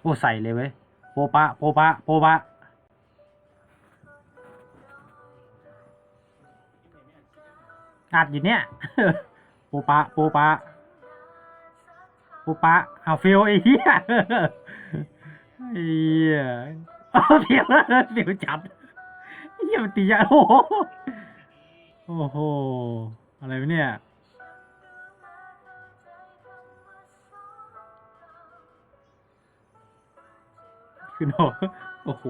โอ้ใส่เลยเว้ยโปปะโปปะโปปะอัดอยู่เนี่ยโปปะโปปะโปปะเอาฟิลไอ้เหี้ยไอ้เหี้ยเอาฟิลฟิลจัดไอ้เหี้ยมันตียาโอ้โหโอ้โหอะไรเนี่ย คือโนโอ้โห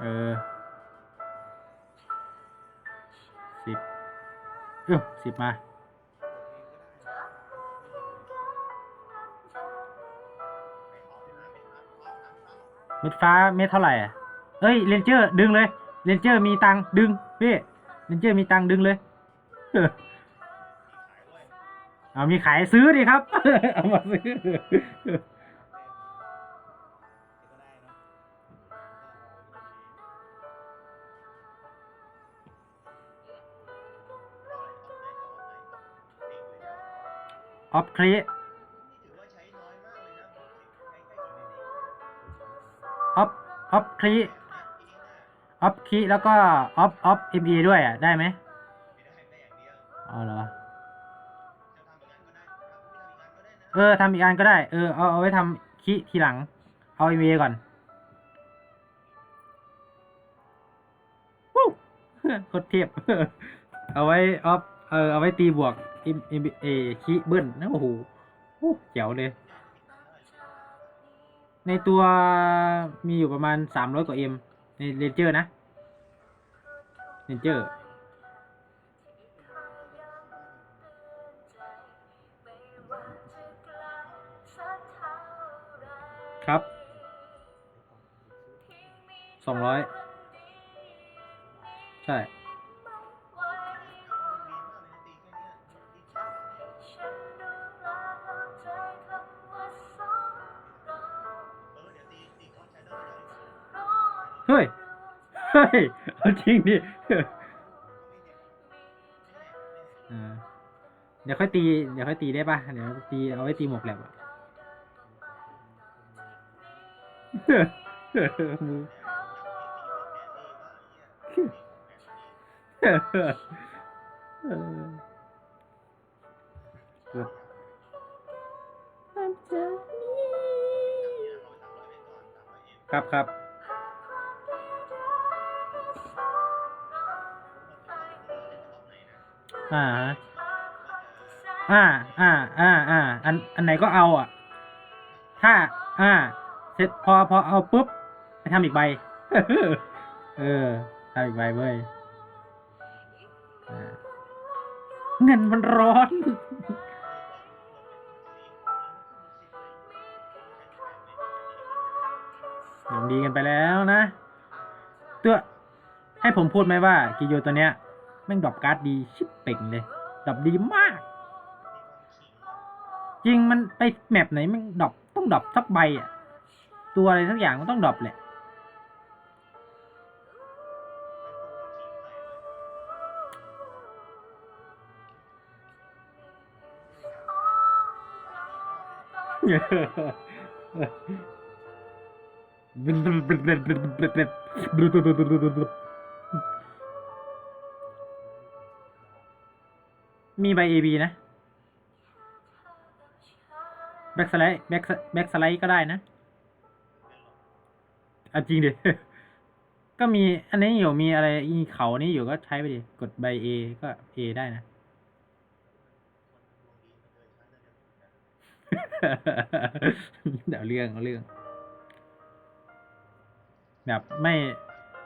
เออสิบเออสิบมา เม็ดฟ้าเม็ดเท่าไหร่อะเอ้ยเรนเจอร์ดึงเลยเรนเจอร์มีตังดึงพี่เรนเจอร์มีตังดึงเลยเอามีขายซื้อดิครับ เอามาซื้อออฟคลี ออฟออฟคลีออฟคีแล้วก็ออฟออฟเอ็มเอด้วยอะ ได้ไหมอ๋อเหรอ เออทำอีกอันก็ได้ เออ เอาเอาไว้ทำคีทีหลัง เอาเอ็มเอก่อนวู้โคตรเทียบ เอาไว้ออฟเออเอาไว้ตีบวกเอ็มเอคีเบิ้ลนะโอ้โหโอ้เจ๋วเลย ในตัวมีอยู่ประมาณสามร้อยกว่าเอ็มในเรนเจอร์นะเรนเจอร์ครับสองร้อยใช่ เฮ้ยเอาจริงดิเออเดี๋ยวค่อยตี เดี๋ยวค่อยตีได้ป่ะเดี๋ยวตีเอาไว้ตีหมวกแหลมอะมือเออเกือบครับครับ อ่าฮะอ่าอ่าอ่าอ่าอันอันไหนก็เอาอะถ้าอ่า เสร็จพอพอเอาปุ๊บไปทำอีกใบ เออทำอีกใบเว้ยเงินมันร้อนเดี๋ยวดีกันไปแล้วนะ เตัวให้ผมพูดไหมว่ากิโยตัวเนี้ย แม่งดรอปการ์ดดีชิบเป่งเลยดรอปดีมาก จริงมันไปแมปไหนแม่งดรอปต้องดรอปสักใบอะ ตัวอะไรสักอย่างมันต้องดรอปแหละ มีใบ AB นะแบ็กสไลด์แบ็กแบ็กสไลด์ก็ได้นะอาจริงดิก็มีอันนี้อยู่มีอะไรอีเขานี่อยู่ก็ใช้ไปดิกดใบ A ก็ A ได้นะ เดี๋ยวเรื่องเอาเรื่อง แบบไม่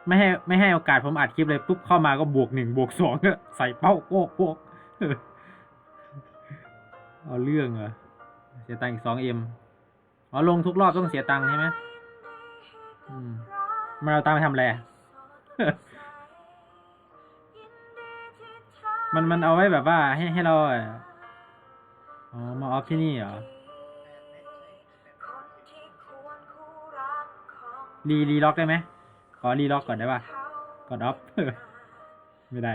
ไม่ให้ไม่ให้โอกาสผมอัดคลิปเลยปุ๊บเข้ามาก็บวกหนึ่งบวกสองใส่เป้าโป๊กโป๊ก เอาเรื่องเหรอ เสียตังค์อีกสองเอ็มอ๋อลงทุกรอบต้องเสียตังค์ใช่ไหมอืมมาเอาตังค์ไปทำอะไรมันมันเอาไว้แบบว่าให้ให้เราอะอ๋อมาออฟที่นี่เหรอ รีรีล็อกได้ไหมขอรีล็อกก่อนได้ป่ะกดออฟไม่ได้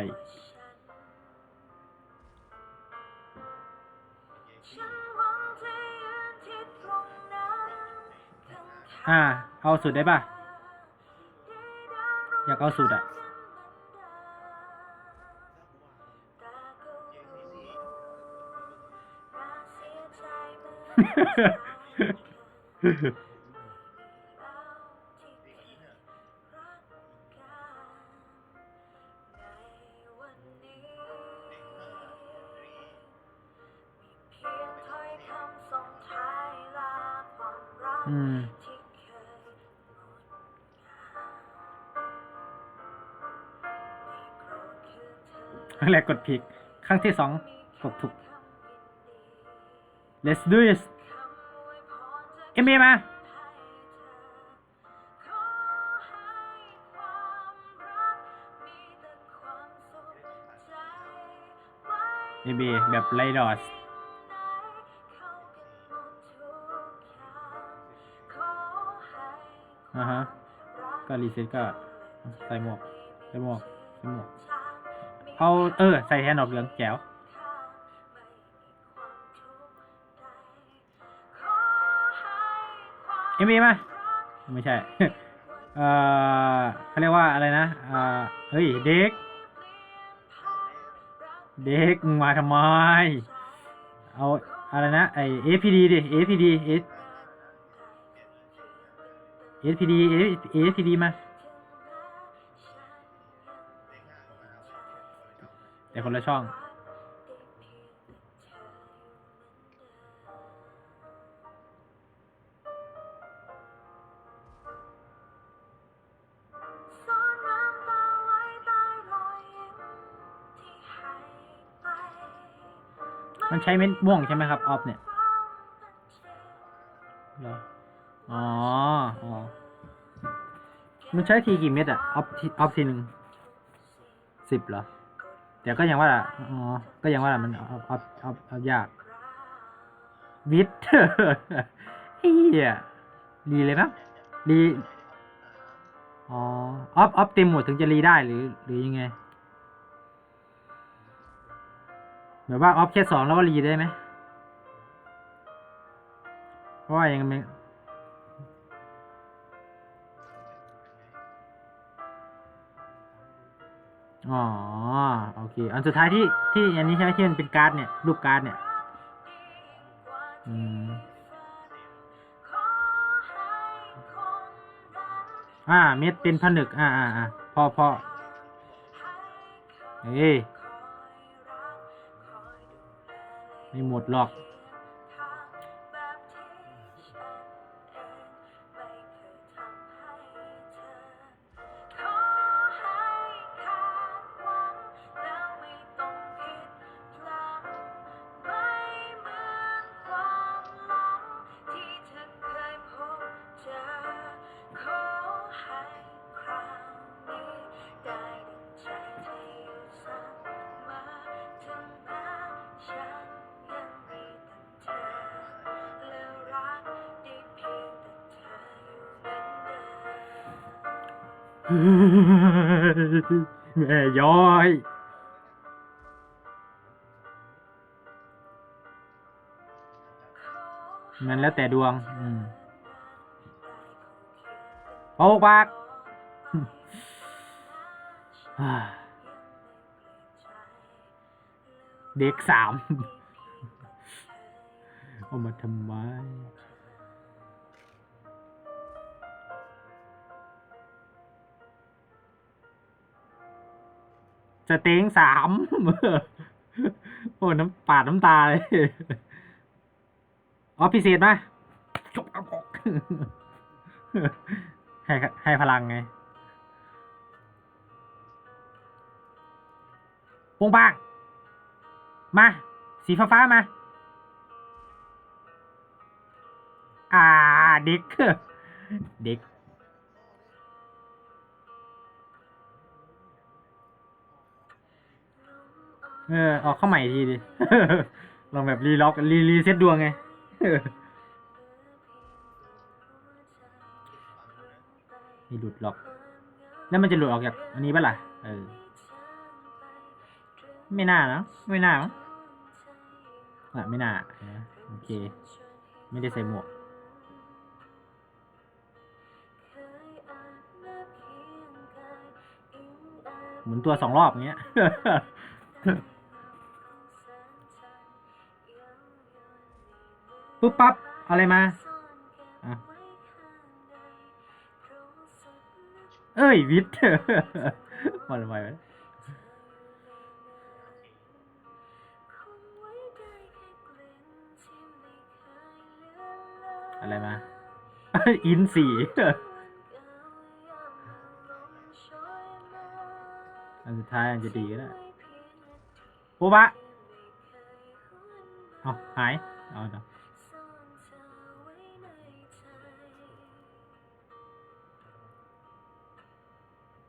อ่า เอาสุดได้ป่ะ อยากเอาสุดอะอืม ครั้งแรกกดผิด ครั้งที่สองกดถูก let's do this เอ็มเอมาเอ็มเอแบบไลดอสอ่าฮะก็รีเซ็ตก็ใส่หมวกใส่หมวกใส่หมวก เอาเออ ใส่แทนดอกเหลืองแจ๋วเอ็มเอมาไม่ใช่ เออเขาเรียกว่าอะไรนะเออเฮ้ย เด็ก เด็กมาทำไม เอาอะไรนะ ไอ APD ดิ APD S SPD SPD มา แต่คนละช่องมันใช้เม็ดม่วงใช่ไหมครับออฟเนี่ย เหรออ๋ออ๋อ มันใช้ทีกี่เม็ดอะออฟทีออฟทีหนึ่งสิบเหรอ แต่ก็ยังว่าอ๋อก็ยังว่ามันออฟออฟออฟออฟยากวิทเฮียรีเลยมั้งรีอ๋อออฟออฟเต็มหมดถึงจะรีได้หรือ หรือยังไงแบบว่าออฟแค่สองแล้วก็รีได้ไหมเพราะว่ายังไม่ อ๋อโอเค อันสุดท้ายที่ที่อันนี้ใช่ไหมที่มันเป็นการ์ดเนี่ยรูปการ์ดเนี่ยอืมอ่า เม็ดเป็นผนึก อ่าอ่าอ่าพอพอเอ้ยไม่หมดหรอก แม่ย้อย มันแล้วแต่ดวง อืมโป๊กปากเด็กสาม เอามาทำไม สเต็งสามโอ้น้ำปาดน้ำตาเลยอ๋อพิเศษไหมาออกให้ให้พลังไงปงปังมา สีฟ้าฟ้ามา อ่า เด็ก เด็ก เออออกเข้าใหม่ทีดิ ลองแบบรีล็อกรีรีเซ็ตดวงไงม่หลุดหรอก แล้วมันจะหลุดออกจากอันนี้ปะล่ะ เออ ไม่น่านะไม่น่ามั้งอะไม่น่านไหมโอเค ไม่ได้ใส่หมวก หมุนตัวสองรอบอย่างเงี้ย ปุ๊บปั๊บอะไรมาอะเอ้ยวิทย์มันทำไมวะอะไรมาอินสี่อันสุดท้ายอันจะดีก็ได้โบบะเอาหาย เอา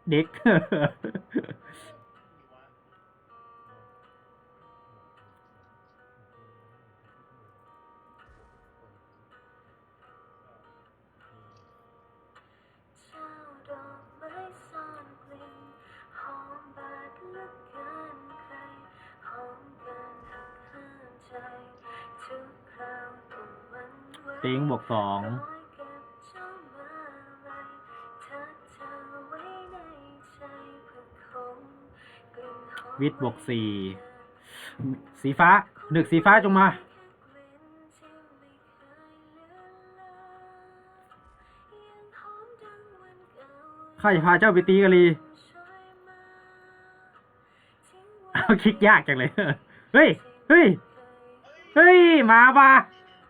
เนาะเด็กติงบวกสอง วิทย์บวกสี่สีฟ้าหนึกสีฟ้าจงมา ข้าจะพาเจ้าไปตีกะลีเอาคิดยากจังเลย เฮ้ย เฮ้ย เฮ้ย มาว่ะ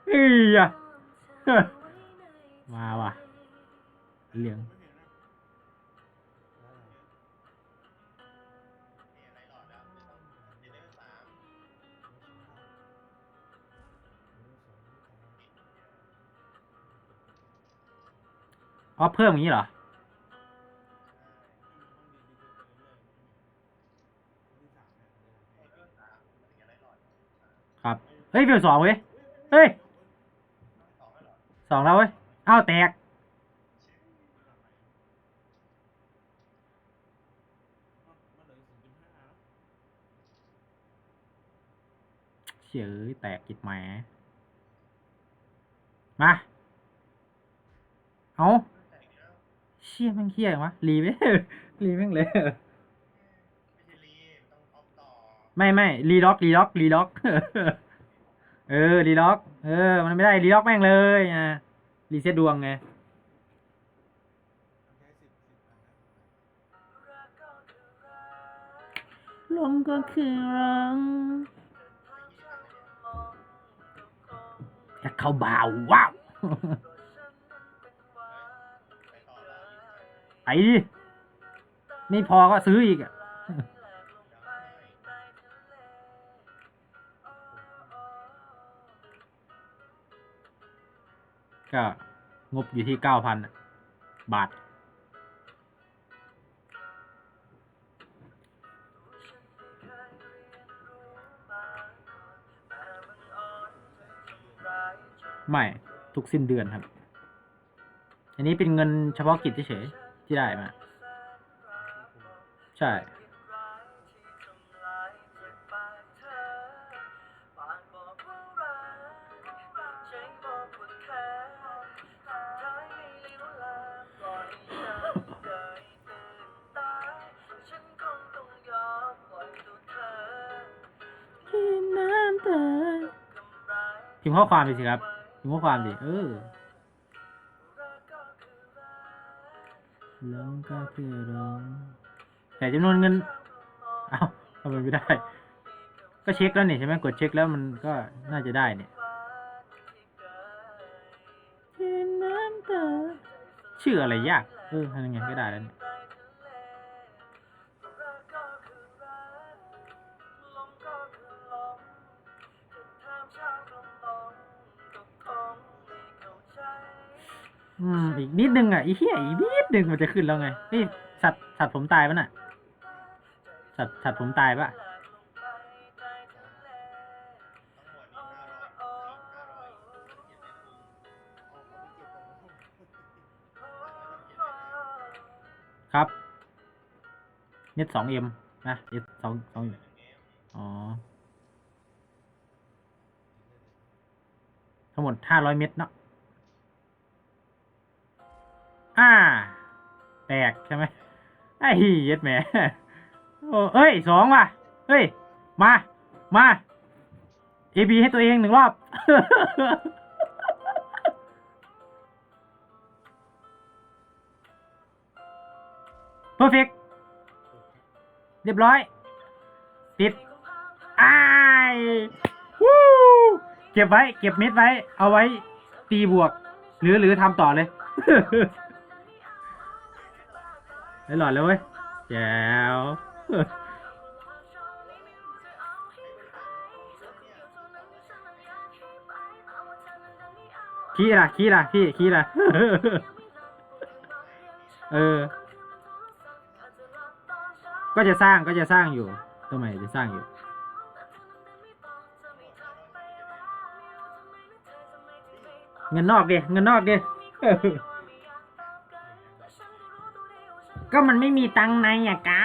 เฮ้ยอะมาว่ะเหลือง อ๋อเพิ่มอย่างนี้เหรอ ครับ เฮ้ยเฟลสองเว้ย เฮ้ยสองแล้วเว้ย อ้าวแตก เฉยแตกกิดแหมมา เอา ชี่ยแม่งเคี้ยวะรีไหมรีแม่งเลยไม่ไม่รีล็อกรีล็อกรีล็อก เออรีล็อก เออ มันไม่ได้รีล็อกแม่งเลยอะรีเซ็ตดวงไงลมก็คือรังอยากเข้าบ่าวว้าว ไปดิ ไม่พอก็ซื้ออีกอะก็งบอยู่ที่เก้าพันบาท ไม่ ทุกสิ้นเดือนครับ อันนี้เป็นเงินเฉพาะกิจเฉย ที่ได้มา ใช่ พิมพ์ข้อความไปสิครับพิมพ์ข้อความดิเออ ก็คือร้องแต่จำนวนเงิน เอ้าทำไมไม่ได้ ก็เช็คแล้วนี่ใช่ไหมกดเช็คแล้วมันก็น่าจะได้เนี่ยชื่ออะไรยาก เออทำยังไงก็ได้แล้วเนี่ย อืมอีกนิดนึงอะอีเหี้ยอีกนิดนึงมันจะขึ้นแล้วไงนี่สัตว์สัตว์ผมตายปะน่ะ สัตว์สัตว์ผมตายปะครับเน็ตสองเอ็มนะเน็ตสองสองอ๋อ ทั้งหมดห้าร้อยเมตรเนาะ แตกใช่ไหมไอ้เย็ดแหมโอ้เอ้ยสองว่ะเฮ้ย มา มา AB ให้ตัวเองหนึ่งรอบ perfect เรียบร้อย ติดไอ้วู้เก็บไว้ เก็บเม็ดไว้ เอาไว้ตีบวก หรือหรือทำต่อเลย ได้หลอดเลยเว้ยแจ๋วขี้ล่ะขี้ล่ะพี่ขี้ล่ะเออ ก็จะสร้างก็จะสร้างอยู่ทำไมจะสร้างอยู่ เงินนอกดิเงินนอกดิเออ ก็มันไม่มีตังค์ในอะกรา